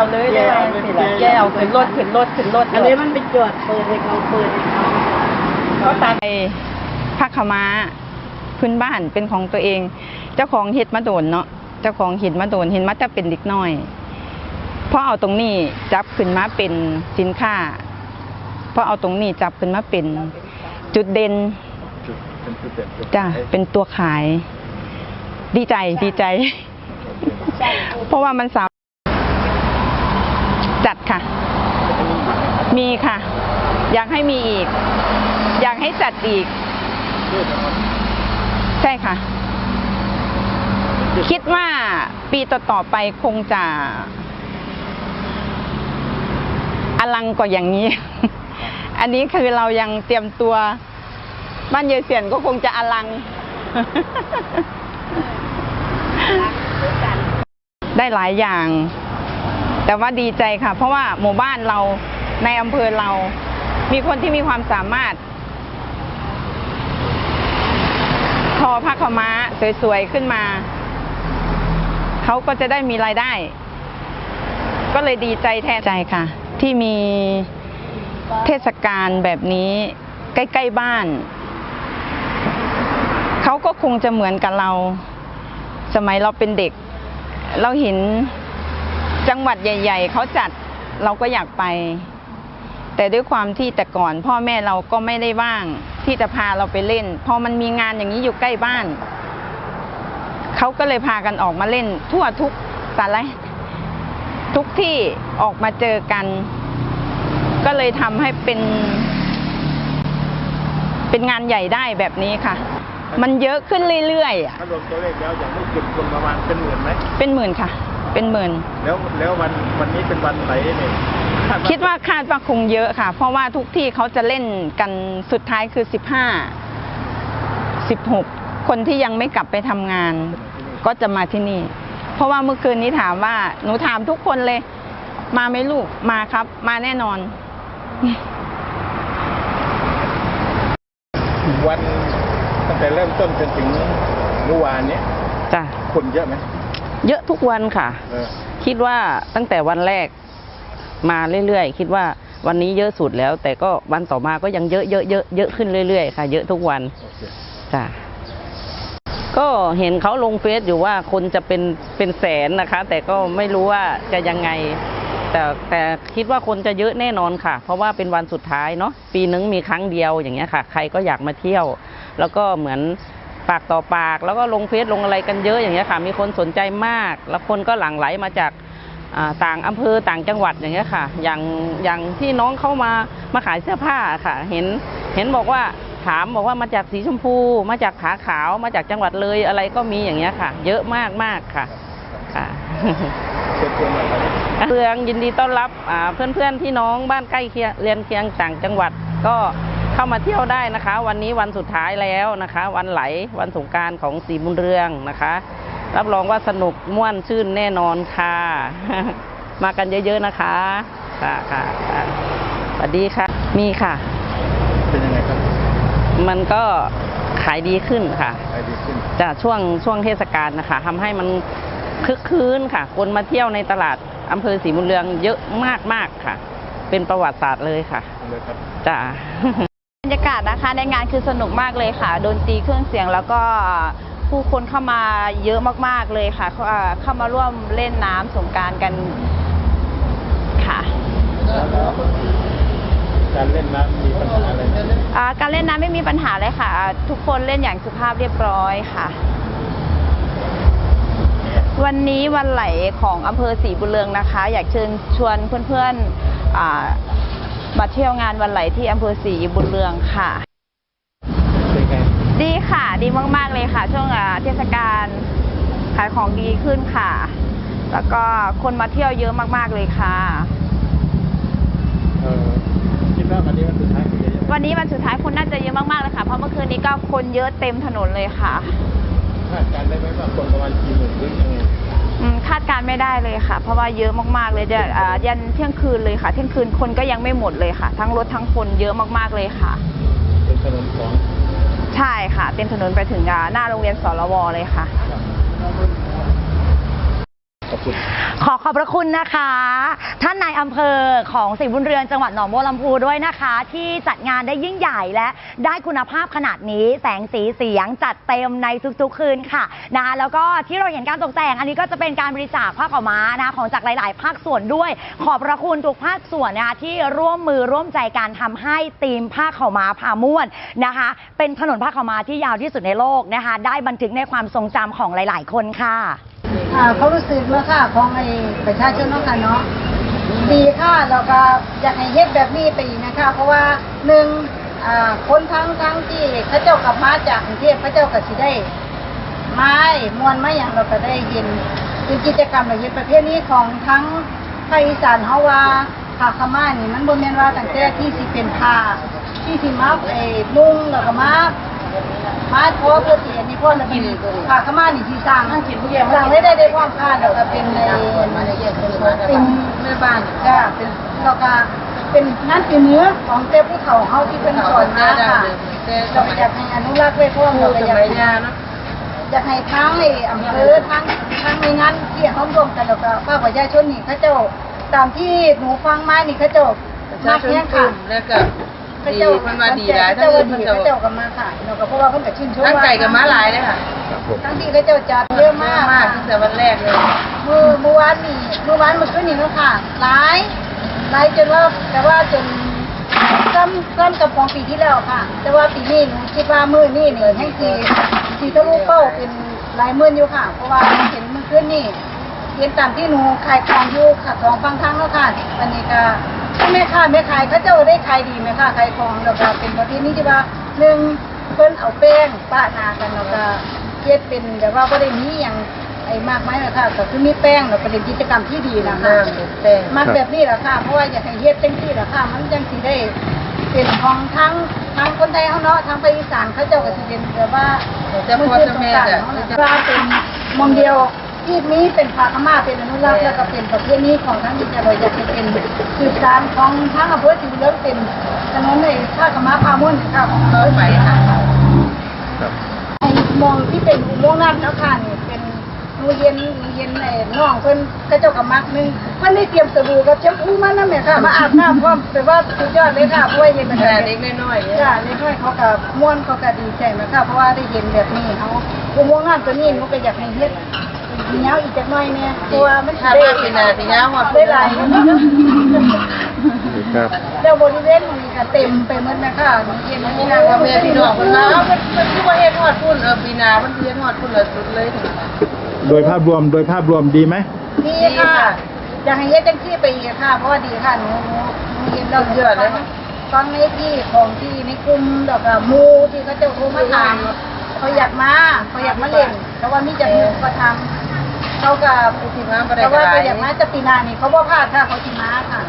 เอาเลยได้ไหมแกเอาขึ้นรถขึ้นรถขึ้นรถอันนี้มันไปจวดเปิดให้เขาเปิดเขาตามไปผ้าขาม้าพื้นบ้านเป็นของตัวเอง เจ้าของเห็ดมาโดนเนาะเจ้าของเห็ดมาโดนเห็นมาจะเป็นเด็กน้อยพอเอาตรงนี้จับขึ้นมาเป็นสินค้าพอเอาตรงนี้จับขึ้นมาเป็นจุดเด่นจุดเป็นจุดเด่นจุดจ้ะเป็นตัวขาย ดีใจดีใจ เพราะว่ามันสาม จัดค่ะ มีค่ะ อยากให้มีอีก อยากให้จัดอีกด้วยนะครับใช่ค่ะ คิดว่าปีต่อๆไปคงจะ อลังกว่าอย่างนี้ อันนี้คือเรายังเตรียมตัว บ้านเยายเสียนก็คงจะอลัง ได้หลายอย่าง แต่ว่าดีใจค่ะ เพราะว่าหมู่บ้านเราในอำเภอเรา มีคนที่มีความสามารถ ทอผ้าขาม้าสวยๆขึ้นมา เขาก็จะได้มีรายได้ ก็เลยดีใจแทนใจค่ะ ที่มีเทศกาลแบบนี้ใกล้ๆบ้าน เขาก็คงจะเหมือนกับเรา สมัยเราเป็นเด็ก เราเห็น จังหวัดใหญ่ ๆเขาจัดเราก็อยากไป แต่ด้วยความที่แต่ก่อนพ่อแม่เราก็ไม่ได้ว่างที่จะพาเราไปเล่น พอมันมีงานอย่างนี้อยู่ใกล้บ้าน เขาก็เลยพากันออกมาเล่น ทั่วทุกสารทุกที่ออกมาเจอกัน ก็เลยทำให้เป็น เป็นงานใหญ่ได้แบบนี้ค่ะ มันเยอะขึ้นเรื่อยๆอะถ้ารวมตัวเลขแล้วอย่างลูกจุดคนประมาณเป็นหมื่นไหมเป็นหมื่นค่ะ เป็นหมื่น แล้วแล้ววันวันนี้เป็นวันไหนเนี่ยคาคิดว่าคาดว่าคงเยอะค่ะ เพราะว่าทุกที่เขาจะเล่นกันสุดท้ายคือสิบห้าสิบหกคนที่ยังไม่กลับไปทำงาน ก็จะมาที่นี่ เพราะว่าเมื่อคืนนี้ถามว่า หนูถามทุกคนเลย มาไหมลูกมาครับ มาแน่นอน วันตั้งแต่เริ่มต้นจนถึงเมื่อวานเนี้ยจ้ะคนเยอะไหม เยอะทุกวันค่ะเออคิดว่าตั้งแต่วันแรกมาเรื่อยๆ คิดว่าวันนี้เยอะสุดแล้ว แต่ก็วันต่อมาก็ยังเยอะเยอะเยอะเยอะขึ้นเรื่อยๆ ค่ะ เยอะทุกวันโอเคจ้ะก็เห็นเขาลงเฟซอยู่ว่าคนจะเป็นเป็นแสนนะคะ แต่ก็ไม่รู้ว่าจะยังไง แต่แต่คิดว่าคนจะเยอะแน่นอนค่ะ เพราะว่าเป็นวันสุดท้ายเนาะปีหนึงมีครั้งเดียวอย่างเงี้ยค่ะ ใครก็อยากมาเที่ยว แล้วก็เหมือน ปากต่อปาก แล้วก็ลงเฟซลงอะไรกันเยอะอย่างเงี้ยค่ะ มีคนสนใจมาก แล้วคนก็หลั่งไหลมาจากอ่าต่างอำเภอต่างจังหวัดอย่างเงี้ยค่ะ อย่างอย่างที่น้องเข้ามามาขายเสื้อผ้าค่ะ เห็นเห็นบอกว่าถามบอกว่ามาจากสีชมพู มาจากผาขาวมาจากจังหวัดเลยอะไรก็มีอย่างเงี้ยค่ะ เยอะมากมากๆค่ะค่ะเชิญชวนหน่อยครับเพื่อนยินดีต้อนรับอ่าเพื่อนๆที่น้องบ้านใกล้เคียงเรียนเคียงต่างจังหวัดก็ เข้ามาเที่ยวได้นะคะ วันนี้วันสุดท้ายแล้วนะคะ วันไหลวันสงกรารของสีบุญเรืองนะคะ รับรองว่าสนุกม่วนชื่นแน่นอนค่ะ มากันเยอะๆนะคะค่ะค่ะค่ะสวัสดีค่ะ มีค่ะ เป็นยังไงครับ มันก็ขายดีขึ้นค่ะไปดีขึ้นจะช่วงช่วงเทศกาลนะคะทำให้มันคึกคืนค่ะ คนมาเที่ยวในตลาดอำเภอศรีบุญเรืองเยอะมากๆค่ะ เป็นประวัติศาสตร์เลยค่ะเลยครับจ้าบ รรยากาศนะคะในงานคือสนุกมากเลยค่ะดนตรีเครื่องเสียงแล้วก็ผู้คนเข้ามาเยอะมากๆเลยค่ะ เข้าอ่าเข้ามาร่วมเล่นน้ำสงกรารกันค่ะการเล่นน้ำมีปัญหาอะไรไหมอ่าการเล่นน้ำไม่มีปัญหาเลยค่ะ ทุกคนเล่นอย่างสุภาพเรียบร้อยค่ะ วันนี้วันไหลของอำเภอศรีบุญเรืองนะคะ อยากเชิญชวนเพื่อนๆ อ่ามาเที่ยวงานวันไหลที่อำเภอศรีบุญเรืองค่ะ เป็นไงดีค่ะ ดีมากๆเลยค่ะ ช่วงอ่าเทศกาลขายของดีขึ้นค่ะ แล้วก็คนมาเที่ยวเยอะมากๆเลยค่ะ เออคิดว่าวันนี้วันสุดท้ายคนเยอะไหมวันนี้วันสุดท้ายคนน่าจะเยอะมากๆเลยค่ะ เพราะเมื่อคืนนี้ก็คนเยอะเต็มถนนเลยค่ะ คาดการณ์ได้ไหมว่าคนประมาณกี่หมื่นหรือยังไง อืมคาดการณ์ไม่ได้เลยค่ะ เพราะว่าเยอะมากๆเลยจะอ่ายันเที่ยงคืนเลยค่ะเที่ยงคืนคนก็ยังไม่หมดเลยค่ะ ทั้งรถทั้งคนเยอะมากๆเลยค่ะ เป็นถนนของใช่ค่ะ เต็มถนนไปถึงอ่าหน้าโรงเรียนสรวเลยค่ะ ขอขอบพระคุณนะคะ ท่านนายอำเภอของศรีบุญเรือนจังหวัดหนองบัวลำพูด้วยนะคะ ที่จัดงานได้ยิ่งใหญ่และได้คุณภาพขนาดนี้ แสงสีเสียงจัดเต็มในทุกๆคืนค่ะนะคะแล้วก็ที่เราเห็นการตกแต่งอันนี้ก็จะเป็นการบริจาคผ้าขาวม้านะคะของจากหลาย ๆ ภาคส่วนด้วย ขอบพระคุณทุกภาคส่วนนะคะที่ร่วมมือร่วมใจการทำให้ธีมผ้าขาวม้าพาม่วนนะคะ เป็นถนนผ้าขาวม้าที่ยาวที่สุดในโลกนะคะ ได้บันทึกในความทรงจำของหลาย ๆ คนค่ะ อ่าเขารู้สึกแล้วค่ะของไอ้ประชาชนเนาะค่ะเนาะดีค่ะแล้วก็อยากให้เฮ็ดแบบนี้ไปอีกนะคะ เพราะว่าหนึ่งอ่าคนทั้งทั้งที่เขาเจ้ากลับมาจากกรุงเทพเขาเจ้าก็สิได้ไม้มวนไม้อย่างเราก็ได้ยินคือกิจกรรมเราเห็นประเภทนี้ของทั้งภาคอีสานเฮาว่าผ้าขาวม้านี่มันบ่แม่นว่าตั้งแต่ที่สิเป็นผ้าที่สิมาไอ้นุ่งแล้วก็มา มาพอเพื่อที่อันนี้พ่อน่ะเป็นผ้าขาวม้านี่ที่สร้างสร้างได้ได้ได้ความค่าแล้วก็เป็นในเป็นแม่บ้านจ้าเป็นแล้วก็เป็นงานฝีมือของเจ้าผู้เฒ่าเฮาที่เป็นสอนมาค่ะเราอยากให้อนุรักษ์ไว้เพราะว่าเราก็อยากให้อยากให้ทั้งในอำเภอทั้งทั้งในงานที่เขารวมกันแล้วก็ภาคประชาชนนี่เขาเจ้าตามที่หนูฟังมานี่เขาเจ้ามาแข่งขัน แล้วก็เขาดีเจ้ามันมาดีหลายเขาเจ้าว่าดีเขาเจ้าก็มาค่ะแล้วก็เพราะว่าเพิ่นก็ชื่นชมทั้งว่าไก่กับม้าลายเลยค่ะทั้งที่เขาเจ้าจัดเยอะมากมากค่ะตั้งแต่วันแรกเลยเมื่อเมื่อวานนี่เมื่อวานเมื่อคืนนี่เนาะค่ะหลายหลายจนว่าแต่ว่าจนซ้ำซ้ำกับของปีที่แล้วค่ะ แต่ว่าปีนี้หนูคิดว่ามื้อนี้นี่แห่งสีสีทะลุเป้าเป็นหลายหมื่นอยู่ค่ะ เพราะว่าเห็นเมื่อคืนนี่ เห็นตามที่หนูขายของอยู่ค่ะของฟังทั้งแล้วค่ะอันนี้ก็แม่ค้าแม่ขายเขาเจ้าได้ขายดีไหมค่ะขายของแล้วก็เป็นประเภทนี้ที่ว่าหนึ่งเพิ่นเอาแป้งปะนากันแล้วก็เฮ็ดเป็นแบบว่าบ่ได้มีหยังไอ้มากไหม้ละค่ะก็คือมีแป้งแล้วก็เป็นกิจกรรมที่ดีนะคะมากแบบนี้ละค่ะเพราะว่าอยากให้เฮ็ดจังซี่ละค่ะมันจังสิได้เป็นของทั้งทั้งคนไทยเฮาเนาะทั้งภาคอีสานเขาเจ้าก็สิเป็นแบบว่าแต่พ่อเจ้าแม่นจะว่าเป็นมองเดียว ที่นี้เป็นภาคมาเป็นอนุรักษ์แล้วก็เป็นประเพณีของทั้งที่จะเราอยากให้เป็นสืบสานของทั้งอำเภอสิงเลิศเป็นถนนในภาคมาพามุ่นค่ะของต่อไปค่ะมองที่เป็นอุโมงค์น้ำเจ้าค่ะนี่เป็นหนูเย็นหนูเย็นไอ้น้องเพิ่นกระเจ้ากับมักหนึงเพิ่นได้เตรียมสบู่กับแชมพูมานั่นแหละค่ะมาอาบน้ำพร้อมแต่ว่าสุดยอดเลยค่ะเพราะว่าเย็นมันแต่เด็กน้อยๆเนี่ยจ้าเล็กน้อยเขากับม่วนเขากับดีใจนะค่ะเพราะว่าได้เย็นแบบนี้เขาอุโมงค์น้ำตัวนี้หนูก็อยากให้เฮ็ด ยาวอีกจักหน่อยเนี่ยเพราะว่ามันถ้ามาปีหนาปีหน้าหอดได้หลายครับแล้วบริเวณมันก็เต็มไปหมดนะคะหนูเย็นมันพี่มีนางน้ำว่าแม่พี่น้องคนมาเอามันมันคือว่าเฮ็ดฮอดพุ่นเออปีหนามันเฮ็ดฮอดพุ่นละสุดเลยโดยภาพรวมโดยภาพรวมดีไหมดีค่ะอยากให้เฮ็ดจังซี่ไปอีกค่ะเพราะว่าดีค่ะหนูหนูหนูเห็นเราเยอะเลยฟังในที่ของที่ในกลุ่มดอกหมูที่เขาจะโทรมาถามเขาอยากมาเขาอยากมาเล่นแต่ว่ามีจะมีก็ทำ เขากับสิมาบ่ได้แต่ก็ว่าหลาเขายอยากมาจะปีหนานี่เขาบ่พลาดค่ะเขาสิมาค่ะ